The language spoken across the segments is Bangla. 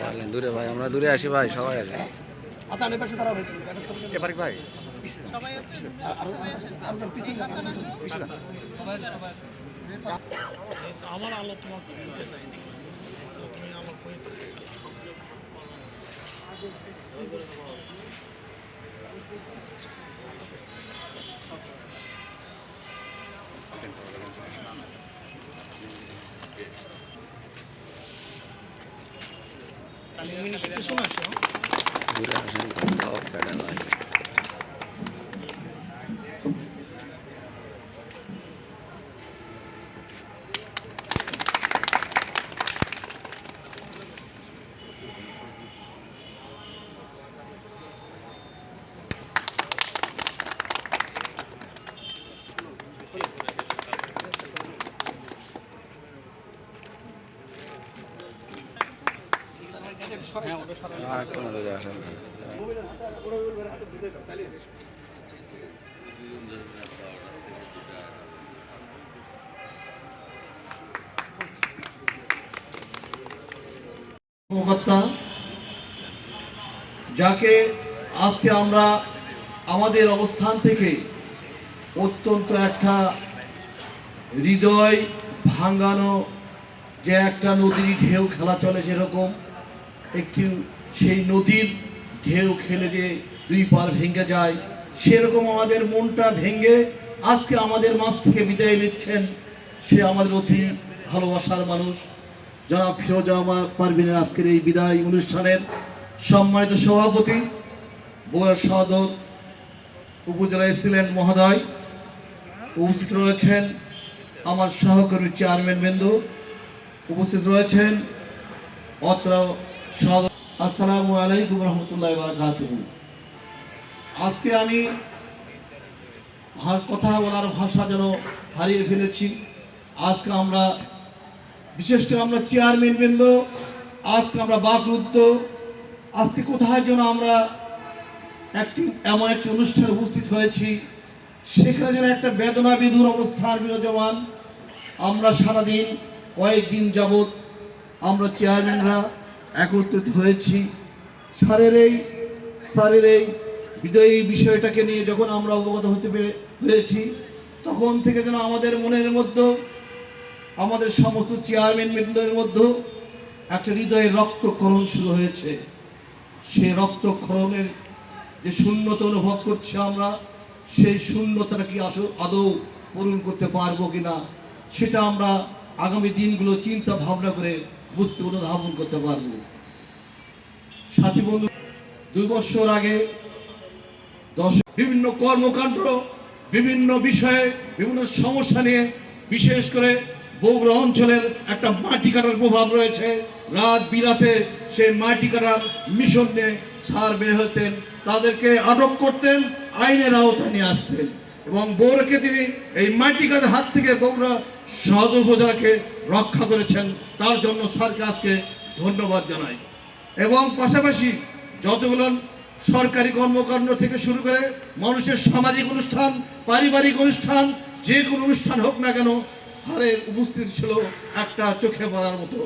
পারলেন দূরে ভাই আমরা দূরে আসি ভাই সবাই আসি। আচ্ছা আমি পাশে দাঁড়াবো এবার ভাই? আমার আলো তোমাকে দিতে চাইনি। তুমি আমার পয়েন্ট পিছনে আসো দূরে আসেন তাও কেটে ভাই আর কোনো দূরে আসেন না। কর্মকর্তা, যাকে আজকে আমরা আমাদের অবস্থান থেকে অত্যন্ত একটা হৃদয় ভাঙ্গানো যে একটা নদীর ঢেউ খেলা চলে সেরকম একটি সেই নদীর ঢেউ খেলে যে দুই পার ভেঙে যায়, সেরকম আমাদের মনটা ভেঙে আজকে আমাদের মাছ থেকে বিদায় নিচ্ছেন। সে আমাদের অতি ভালোবাসার মানুষ। যারা ফিরোজা আমার পারভিনের আজকের এই বিদায় অনুষ্ঠানের সম্মানিত সভাপতি বগুড়া সদর উপজেলা এক্সিলেন্ট মহোদয়। উপস্থিত রয়েছেন আমার সহকর্মী চেয়ারম্যান বিন্দু। উপস্থিত রয়েছেন অত্র আসসালামু আলাইকুম রহমতুল্লাহ বারকাত আজকে আমি কথা বলার ভাষা যেন হারিয়ে ফেলেছি। আজকে আমরা বিশেষ করে আমরা চেয়ারম্যান বৃন্দ, আজকে আমরা বাকরুদ্ধ আজকে কোথায় যেন আমরা একটি এমন একটি অনুষ্ঠানে উপস্থিত হয়েছি। সেখানে যেন একটা বেদনা বিধুর অবস্থান বিরাজমান। আমরা সারাদিন কয়েকদিন যাবৎ আমরা চেয়ারম্যানরা একত্রিত হয়েছি। স্যারের এই স্যারের এই বিদয়ী বিষয়টাকে নিয়ে যখন আমরা অবগত হতে পেরে, হয়েছি, তখন থেকে যেন আমাদের মনের মধ্যে, আমাদের সমস্ত চেয়ারম্যান বৃন্দের মধ্যে একটা হৃদয়ের রক্তক্ষরণ শুরু হয়েছে। সে রক্তক্ষরণের যে শূন্যতা অনুভব করছি আমরা, সেই শূন্যতাটা কি আস- আদৌ পূরণ করতে পারব কি না সেটা আমরা আগামী দিনগুলো চিন্তা ভাবনা করে বুঝতে অনুধাবন করতে পারব সাথী বন্ধু, দুই বছর আগে দশ বিভিন্ন কর্মকাণ্ড, বিভিন্ন বিষয়ে, বিভিন্ন সমস্যা নিয়ে, বিশেষ করে বগুড়া অঞ্চলের একটা মাটি কাটার প্রভাব রয়েছে। রাত বিরাতে সেই মাটি কাটার মিশন নিয়ে সার বের হতেন, তাদেরকে আটক করতেন, আইনের আওতায় নিয়ে আসতেন। এবং বৌরকে তিনি এই মাটি কাটার হাত থেকে বগুড়া সদর উপজেলাকে রক্ষা করেছেন, তার জন্য স্যারকে আজকে ধন্যবাদ জানাই। এবং পাশাপাশি যতগুলো সরকারি কর্মকাণ্ড থেকে শুরু করে মানুষের সামাজিক অনুষ্ঠান, পারিবারিক অনুষ্ঠান, যে কোনো অনুষ্ঠান হোক না কেন, স্যারের উপস্থিতি ছিল একটা চোখে পড়ার মতো।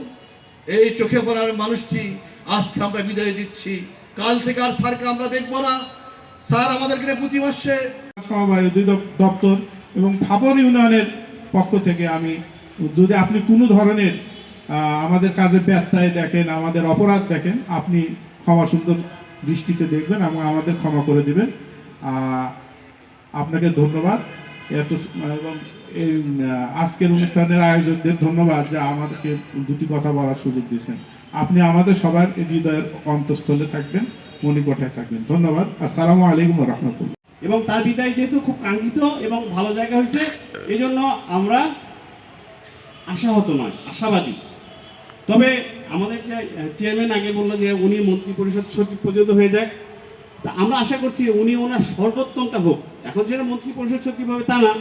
এই চোখে পড়ার মানুষটি আজকে আমরা বিদায় দিচ্ছি। কাল থেকে আর স্যারকে আমরা দেখব না। স্যার আমাদেরকে প্রতি মাসে সমবায় দপ্তর এবং ফাবর ইউনিয়নের পক্ষ থেকে আমি যদি আপনি কোনো ধরনের আমাদের কাজে ব্যর্থায় দেখেন, আমাদের অপরাধ দেখেন, আপনি ক্ষমা সুন্দর দৃষ্টিতে দেখবেন এবং আমাদের ক্ষমা করে দেবেন। আপনাকে ধন্যবাদ। এত এবং এই আজকের অনুষ্ঠানের আয়োজকদের ধন্যবাদ যে আমাদেরকে দুটি কথা বলার সুযোগ দিয়েছেন। আপনি আমাদের সবার হৃদয়ের অন্তঃস্থলে থাকবেন, মণিকোঠায় থাকবেন। ধন্যবাদ। আসসালামু আলাইকুম রহমতুল্লাহ। এবং তার বিদায় যেহেতু খুব কাঙ্ক্ষিত এবং ভালো জায়গা হয়েছে এই জন্য আমরা আশাহত নয়, আশাবাদী। তবে আমাদের যে চেয়ারম্যান আগে বলল যে উনি মন্ত্রী পরিষদ সচিব পর্যন্ত হয়ে যায় তা আমরা আশা করছি উনি ওনার সর্বোত্তমটা হোক। এখন যেটা মন্ত্রী পরিষদ সচিব হবে তা না।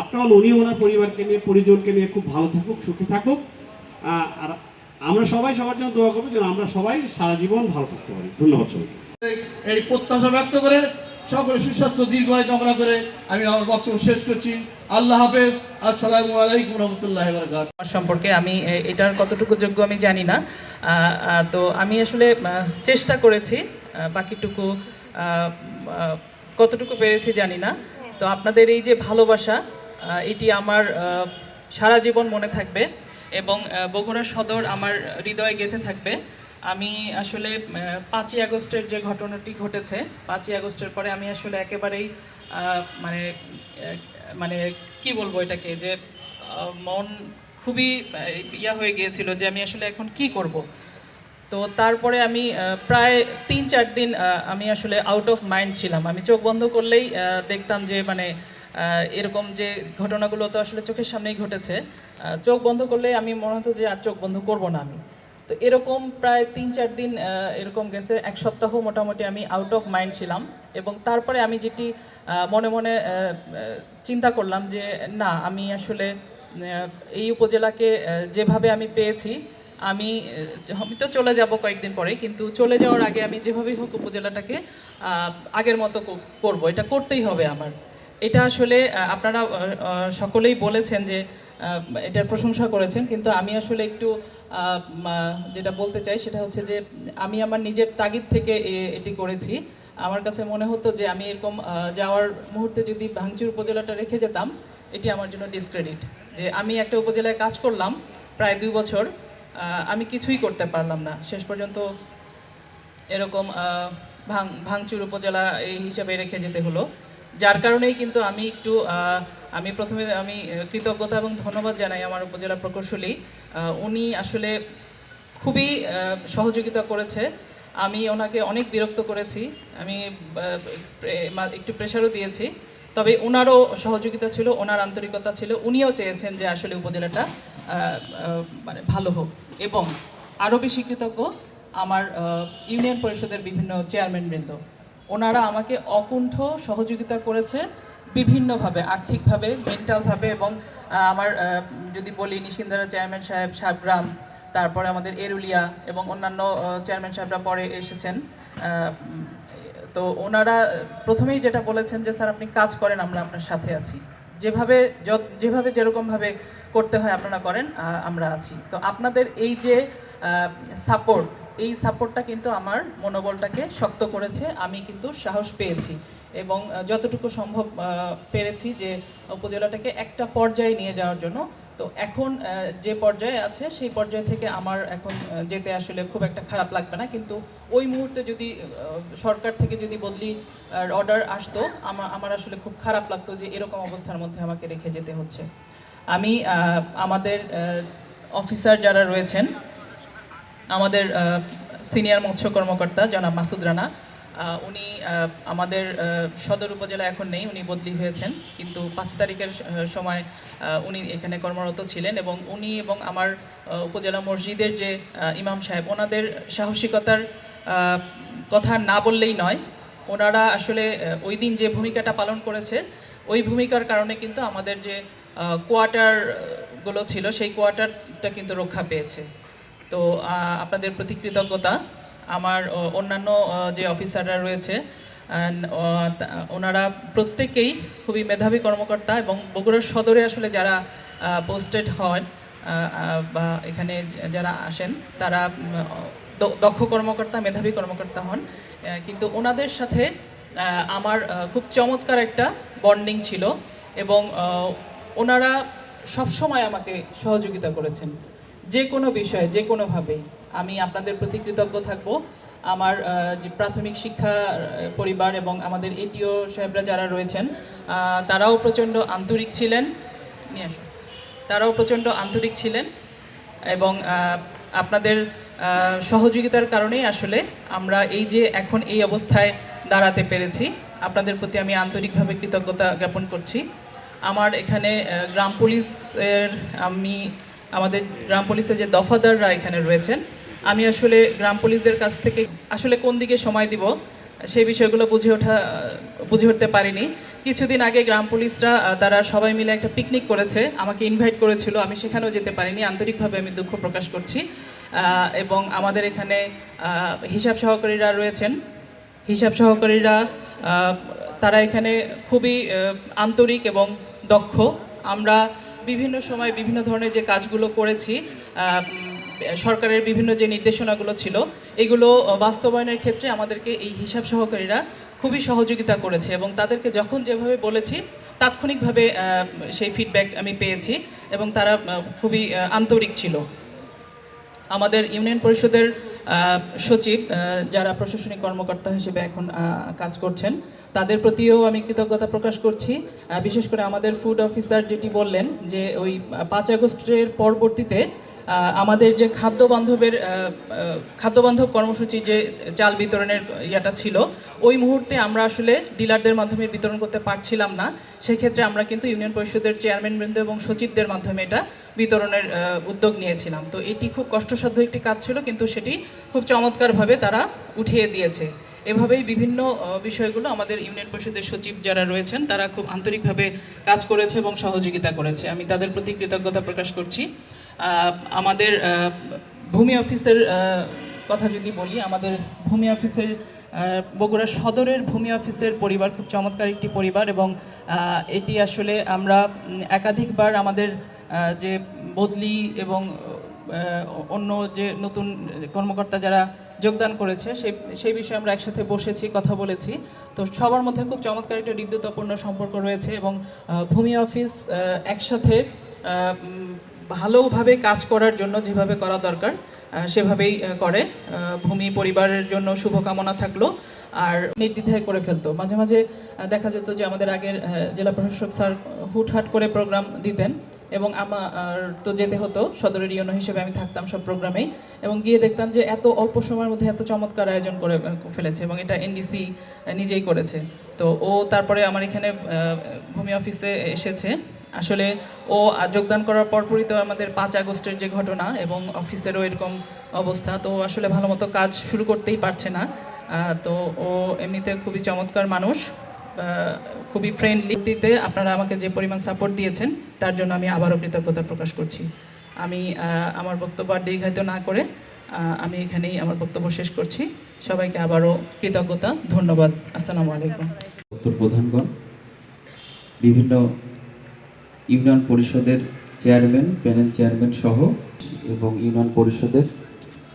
আপনার উনি ওনার পরিবারকে নিয়ে, পরিজনকে নিয়ে খুব ভালো থাকুক, সুখে থাকুক। আর আমরা সবাই সবার জন্য দোয়া করব যেন আমরা সবাই সারা জীবন ভালো থাকতে পারি। ধন্যবাদ সবাইকে। এই প্রত্যাশা ব্যক্ত করে সকলে সুস্বাস্থ্য, দীর্ঘায় কামনা করে আমি আমার বক্তব্য শেষ করছি। আল্লাহ হাফেজ। আসসালামু আলাইকুম রহমতুল্লাহ সম্পর্কে আমি এটার কতটুকু যোগ্য আমি জানি না। তো আমি আসলে চেষ্টা করেছি বাকিটুকু কতটুকু পেরেছি জানি না। তো আপনাদের এই যে ভালোবাসা এটি আমার সারা জীবন মনে থাকবে এবং বগুড়া সদর আমার হৃদয়ে গেঁথে থাকবে। আমি আসলে পাঁচই আগস্টের যে ঘটনাটি ঘটেছে, পাঁচই আগস্টের পরে আমি আসলে একেবারেই মানে মানে কি বলব এটাকে যে মন খুবই ইয়া হয়ে গিয়েছিল যে আমি আসলে এখন কি করব। তো তারপরে আমি প্রায় তিন চার দিন আমি আসলে আউট অফ মাইন্ড ছিলাম। আমি চোখ বন্ধ করলেই দেখতাম যে মানে এরকম যে ঘটনাগুলো তো আসলে চোখের সামনেই ঘটেছে। চোখ বন্ধ করলেই আমি মনে হতো যে, আর চোখ বন্ধ করব না আমি। তো এরকম প্রায় তিন চার দিন এরকম গেছে। এক সপ্তাহ মোটামুটি আমি আউট অফ মাইন্ড ছিলাম এবং তারপরে আমি যেটি মনে মনে চিন্তা করলাম যে না, আমি আসলে এই উপজেলাকে যেভাবে আমি পেয়েছি, আমি আমি তো চলে যাব কয়েকদিন পরে, কিন্তু চলে যাওয়ার আগে আমি যেভাবেই হোক উপজেলাটাকে আগের মতো করব। এটা করতেই হবে আমার। এটা আসলে আপনারা সকলেই বলেছেন যে এটার প্রশংসা করেছেন, কিন্তু আমি আসলে একটু যেটা বলতে চাই সেটা হচ্ছে যে আমি আমার নিজের তাগিদ থেকে এটি করেছি। আমার কাছে মনে হতো যে আমি এরকম যাওয়ার মুহূর্তে যদি ভাঙচুর উপজেলাটা রেখে যেতাম, এটি আমার জন্য ডিসক্রেডিট যে আমি একটা উপজেলায় কাজ করলাম প্রায় দুই বছর আমি কিছুই করতে পারলাম না। শেষ পর্যন্ত এরকম ভাঙচুর উপজেলা এই হিসাবে রেখে যেতে হলো। যার কারণেই কিন্তু আমি একটু আমি প্রথমে আমি কৃতজ্ঞতা এবং ধন্যবাদ জানাই আমার উপজেলা প্রকৌশলী। উনি আসলে খুবই সহযোগিতা করেছে। আমি ওনাকে অনেক বিরক্ত করেছি। আমি একটু প্রেশারও দিয়েছি। তবে ওনারও সহযোগিতা ছিল, ওনার আন্তরিকতা ছিল। উনিও চেয়েছেন যে আসলে উপজেলাটা মানে ভালো হোক। এবং আরও বেশি কৃতজ্ঞ আমার ইউনিয়ন পরিষদের বিভিন্ন চেয়ারম্যানবৃন্দ ওনারা আমাকে অকুণ্ঠ সহযোগিতা করেছে। বিভিন্নভাবে, আর্থিকভাবে মেন্টালভাবে এবং আমার যদি বলি নিশিন্দারা চেয়ারম্যান সাহেব সাবগ্রাম তারপরে আমাদের এরুলিয়া এবং অন্যান্য চেয়ারম্যান সাহেবরা পরে এসেছেন। তো ওনারা প্রথমেই যেটা বলেছেন যে, স্যার, আপনি কাজ করেন, আমরা আপনার সাথে আছি। যেভাবে যেভাবে যেরকমভাবে করতে হয়, আপনারা করেন আমরা আছি। তো আপনাদের এই যে সাপোর্ট এই সাপোর্টটা কিন্তু আমার মনোবলটাকে শক্ত করেছে, আমি কিন্তু সাহস পেয়েছি। এবং যতটুকু সম্ভব পেরেছি যে উপজেলাটাকে একটা পর্যায়ে নিয়ে যাওয়ার জন্য। তো এখন যে পর্যায়ে আছে, সেই পর্যায় থেকে আমার এখন যেতে আসলে খুব একটা খারাপ লাগবে না। কিন্তু ওই মুহূর্তে যদি সরকার থেকে যদি বদলি অর্ডার আসতো আমার আমার আসলে খুব খারাপ লাগতো যে এরকম অবস্থার মধ্যে আমাকে রেখে যেতে হচ্ছে। আমি আমাদের অফিসার যারা রয়েছেন, আমাদের সিনিয়র মৎস্য কর্মকর্তা জনাব মাসুদ রানা উনি আমাদের সদর উপজেলা এখন নেই, উনি বদলি হয়েছেন। কিন্তু পাঁচ তারিখের সময় উনি এখানে কর্মরত ছিলেন এবং উনি এবং আমার উপজেলা মসজিদের যে ইমাম সাহেব, ওনাদের সাহসিকতার কথা না বললেই নয়। ওনারা আসলে ওই দিন যে ভূমিকাটা পালন করেছে, ওই ভূমিকার কারণে কিন্তু আমাদের যে কোয়ার্টারগুলো ছিল, সেই কোয়ার্টারটা কিন্তু রক্ষা পেয়েছে। তো আপনাদের প্রতি কৃতজ্ঞতা। আমার অন্যান্য যে অফিসাররা রয়েছে ওনারা প্রত্যেকেই খুবই মেধাবী কর্মকর্তা এবং বগুড়ার সদরে আসলে যারা পোস্টেড হন বা এখানে যারা আসেন, তারা দক্ষ কর্মকর্তা, মেধাবী কর্মকর্তা হন কিন্তু ওনাদের সাথে আমার খুব চমৎকার একটা বন্ডিং ছিল এবং ওনারা সবসময় আমাকে সহযোগিতা করেছেন। যে কোনো বিষয়ে, যে কোনোভাবে আমি আপনাদের প্রতি কৃতজ্ঞ থাকব। আমার যে প্রাথমিক শিক্ষা পরিবার এবং আমাদের এটিও সাহেবরা যারা রয়েছেন তারাও প্রচণ্ড আন্তরিক ছিলেন। তারাও প্রচণ্ড আন্তরিক ছিলেন এবং আপনাদের সহযোগিতার কারণেই আসলে আমরা এই যে এখন এই অবস্থায় দাঁড়াতে পেরেছি, আপনাদের প্রতি আমি আন্তরিকভাবে কৃতজ্ঞতা জ্ঞাপন করছি। আমার এখানে গ্রাম পুলিশের আমি আমাদের গ্রাম পুলিশের যে দফাদাররা এখানে রয়েছেন, আমি আসলে গ্রাম পুলিশদের কাছ থেকে আসলে কোন দিকে সময় দিব সেই বিষয়গুলো বুঝে ওঠা, বুঝে উঠতে পারিনি। কিছুদিন আগে গ্রাম পুলিশরা তারা সবাই মিলে একটা পিকনিক করেছে, আমাকে ইনভাইট করেছিল, আমি সেখানেও যেতে পারিনি, আন্তরিকভাবে আমি দুঃখ প্রকাশ করছি। এবং আমাদের এখানে হিসাব সহকারীরা রয়েছেন। হিসাব সহকারীরা তারা এখানে খুবই আন্তরিক এবং দক্ষ। আমরা বিভিন্ন সময় বিভিন্ন ধরনের যে কাজগুলো করেছি সরকারের বিভিন্ন যে নির্দেশনাগুলো ছিল, এগুলো বাস্তবায়নের ক্ষেত্রে আমাদেরকে এই হিসাব সহকারীরা খুবই সহযোগিতা করেছে এবং তাদেরকে যখন যেভাবে বলেছি, তাৎক্ষণিকভাবে সেই ফিডব্যাক আমি পেয়েছি এবং তারা খুবই আন্তরিক ছিল। আমাদের ইউনিয়ন পরিষদের সচিব যারা প্রশাসনিক কর্মকর্তা হিসেবে এখন কাজ করছেন, তাদের প্রতিও আমি কৃতজ্ঞতা প্রকাশ করছি। বিশেষ করে আমাদের ফুড অফিসার যেটি বললেন যে ওই পাঁচ আগস্টের পরবর্তীতে আমাদের যে খাদ্য বান্ধবের খাদ্য বান্ধব কর্মসূচি যে চাল বিতরণের ইয়াটা ছিল, ওই মুহূর্তে আমরা আসলে ডিলারদের মাধ্যমে বিতরণ করতে পারছিলাম না। সেক্ষেত্রে আমরা কিন্তু ইউনিয়ন পরিষদের চেয়ারম্যানবৃন্দ এবং সচিবদের মাধ্যমে এটা বিতরণের উদ্যোগ নিয়েছিলাম। তো এটি খুব কষ্টসাধ্য একটি কাজ ছিল, কিন্তু সেটি খুব চমৎকারভাবে তারা উঠিয়ে দিয়েছে। এভাবেই বিভিন্ন বিষয়গুলো আমাদের ইউনিয়ন পরিষদের সচিব যারা রয়েছেন, তারা খুব আন্তরিকভাবে কাজ করেছে এবং সহযোগিতা করেছে। আমি তাদের প্রতি কৃতজ্ঞতা প্রকাশ করছি। আমাদের ভূমি অফিসের কথা যদি বলি, আমাদের ভূমি অফিসের বগুড়া সদরের ভূমি অফিসের পরিবার, খুব চমৎকার একটি পরিবার এবং এটি আসলে আমরা একাধিকবার আমাদের যে বদলি এবং অন্য যে নতুন কর্মকর্তা যারা যোগদান করেছে সেই সেই বিষয়ে আমরা একসাথে বসেছি, কথা বলেছি। তো সবার মধ্যে খুব চমৎকার একটা হৃদ্যতাপূর্ণ সম্পর্ক রয়েছে এবং ভূমি অফিস একসাথে ভালোভাবে কাজ করার জন্য যেভাবে করা দরকার সেভাবেই করে। ভূমি পরিবারের জন্য শুভকামনা থাকল। আর নির্দ্বিধায় করে ফেলতো। মাঝে মাঝে দেখা যেত যে আমাদের আগের জেলা প্রশাসক স্যার হুটহাট করে প্রোগ্রাম দিতেন এবং আমার তো যেতে হতো, সদরের ইউনো হিসেবে আমি থাকতাম সব প্রোগ্রামেই। এবং গিয়ে দেখতাম যে এত অল্প সময়ের মধ্যে এত চমৎকার আয়োজন করে ফেলেছে এবং এটা এনডিসি নিজেই করেছে। তো ও তারপরে আমার এখানে ভূমি অফিসে এসেছে। আসলে ও যোগদান করার পরপরই তো আমাদের পাঁচ আগস্টের যে ঘটনা এবং অফিসেরও এরকম অবস্থা, তো আসলে ভালো মতো কাজ শুরু করতেই পারছে না। তো ও এমনিতে খুবই চমৎকার মানুষ খুবই ফ্রেন্ডলিতে আপনারা আমাকে যে পরিমাণ সাপোর্ট দিয়েছেন, তার জন্য আমি আবারও কৃতজ্ঞতা প্রকাশ করছি। আমি আমার বক্তব্য আর দীর্ঘায়িত না করে আমি এখানেই আমার বক্তব্য শেষ করছি। সবাইকে আবারও কৃতজ্ঞতা, ধন্যবাদ। আসসালামু আলাইকুম। বিভিন্ন ইউনিয়ন পরিষদের চেয়ারম্যান, প্যানেল চেয়ারম্যান সহ এবং ইউনিয়ন পরিষদের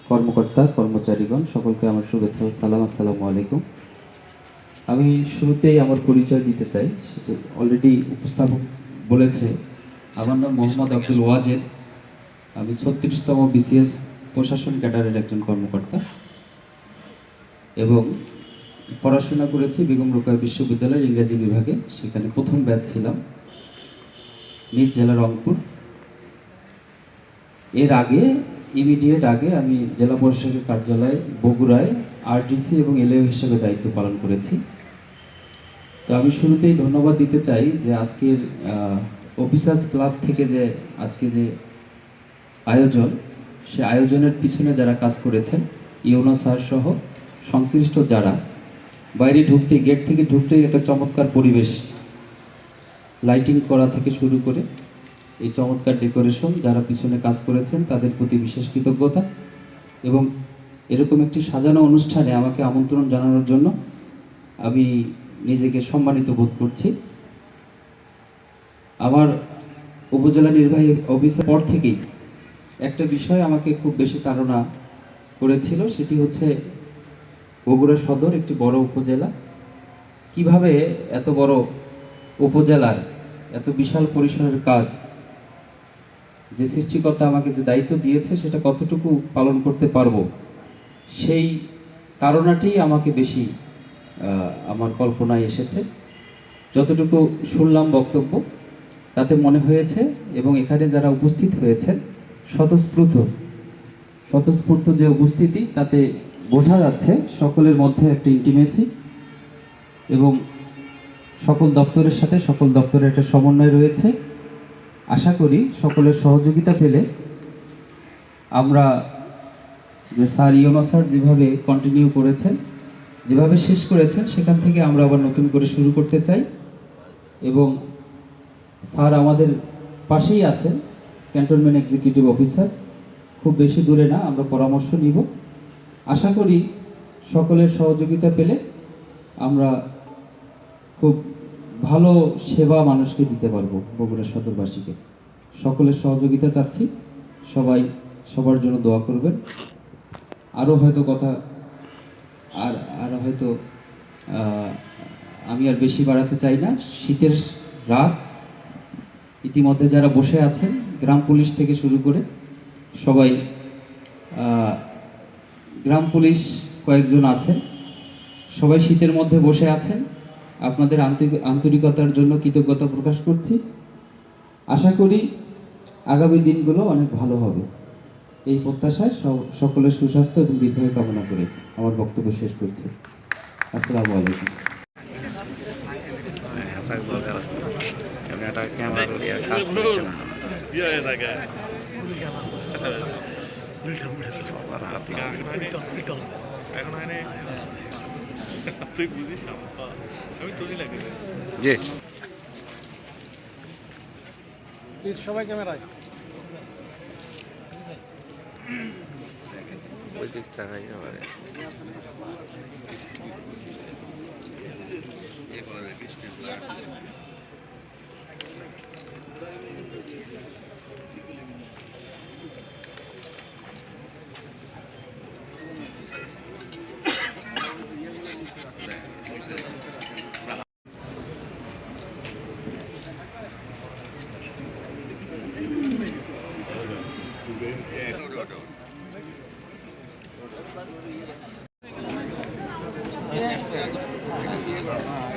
কর্মকর্তা, কর্মচারীগণ, সকলকে আমার শুভেচ্ছা সালাম। আসসালামু আলাইকুম। আমি শুরুতেই আমার পরিচয় দিতে চাই, সেটা অলরেডি উপস্থাপক বলেছে। আমার নাম মোহাম্মদ আব্দুল ওয়াজেদ। আমি ছত্রিশতম বিসিএস প্রশাসন ক্যাডারের একজন কর্মকর্তা এবং পড়াশোনা করেছি বেগম রোকেয়া বিশ্ববিদ্যালয়ের ইংরেজি বিভাগে। সেখানে প্রথম ব্যাচ ছিলাম। নিজ জেলা রংপুর। এর আগে, ইমিডিয়েট আগে আমি জেলা প্রশাসকের কার্যালয় বগুড়ায় আরডিসি এবং এলএও হিসেবে দায়িত্ব পালন করেছি। তো আমি শুরুতেই ধন্যবাদ দিতে চাই যে আজকের অফিসার্স ক্লাব থেকে যে আজকে যে আয়োজন, সে আয়োজনের পিছনে যারা কাজ করেছেন ইউনো স্যার সহ সংশ্লিষ্ট যারা, বাইরে ঢুকতে, গেট থেকে ঢুকতেই একটা চমৎকার পরিবেশ লাইটিং করা থেকে শুরু করে এই চমৎকার ডেকোরেশন যারা পিছনে কাজ করেছেন তাদের প্রতি বিশেষ কৃতজ্ঞতা এবং এরকম একটি সাজানো অনুষ্ঠানে আমাকে আমন্ত্রণ জানানোর জন্য আমি নিজেকে সম্মানিত বোধ করছি। আমার উপজেলা নির্বাহী অফিসের পর থেকেই একটা বিষয় আমাকে খুব বেশি তাড়না করেছিল, সেটি হচ্ছে বগুড়া সদর একটি বড় উপজেলা। কীভাবে এত বড় উপজেলার এত বিশাল পরিসরের কাজ। যে সৃষ্টিকর্তা আমাকে যে দায়িত্ব দিয়েছে, সেটা কতটুকু পালন করতে পারব? সেই কারণাটি আমাকে বেশি আমার কল্পনায় এসেছে। যতটুকু শুনলাম বক্তব্য, তাতে মনে হয়েছে এবং এখানে যারা উপস্থিত হয়েছেন, স্বতঃস্ফূর্ত স্বতঃস্ফূর্ত যে উপস্থিতি, তাতে বোঝা যাচ্ছে সকলের মধ্যে একটা ইন্টিমেসি এবং সকল দপ্তরের সাথে সকল দপ্তরের একটা সমন্বয় রয়েছে। আশা করি সকলের সহযোগিতা পেলে আমরা যে স্যার ইয়োনো স্যার যেভাবে কন্টিনিউ করেছেন, যেভাবে শেষ করেছেন, সেখান থেকে আমরা আবার নতুন করে শুরু করতে চাই। এবং স্যার আমাদের পাশেই আছেন ক্যান্টনমেন্ট এক্সিকিউটিভ অফিসার খুব বেশি দূরে না, আমরা পরামর্শ নিব। আশা করি সকলের সহযোগিতা পেলে আমরা খুব ভালো সেবা মানুষকে দিতে পারব বগুড়া সদরবাসীকে। সকলের সহযোগিতা চাচ্ছি। সবাই সবার জন্য দোয়া করবেন। আরও হয়তো কথা আর আর হয়তো আমি আর বেশি বাড়াতে চাই না। শীতের রাত, ইতিমধ্যে যারা বসে আছেন, গ্রাম পুলিশ থেকে শুরু করে সবাই গ্রাম পুলিশ কয়েকজন আছেন। সবাই শীতের মধ্যে বসে আছেন। আপনাদের আন্তরিক- আন্তরিকতার জন্য কৃতজ্ঞতা প্রকাশ করছি। আশা করি আগামী দিনগুলো অনেক ভালো হবে। এই প্রত্যাশায় সব- সকলের সুস্বাস্থ্য এবং দীর্ঘায়ু কামনা করে আমার বক্তব্য শেষ করছি। আসসালামু আলাইকুম। দরকার আছে জি। সবাই ক্যামেরায়। ওই দিক তাকাই আবার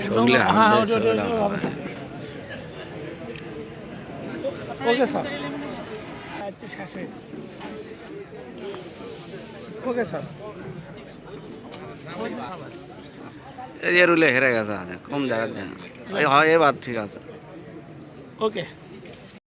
ওটা- ওকে স্যার ওকে স্যার এই রুলে হেরে গেছে কম জায়গা হয় এবার ঠিক আছে ওকে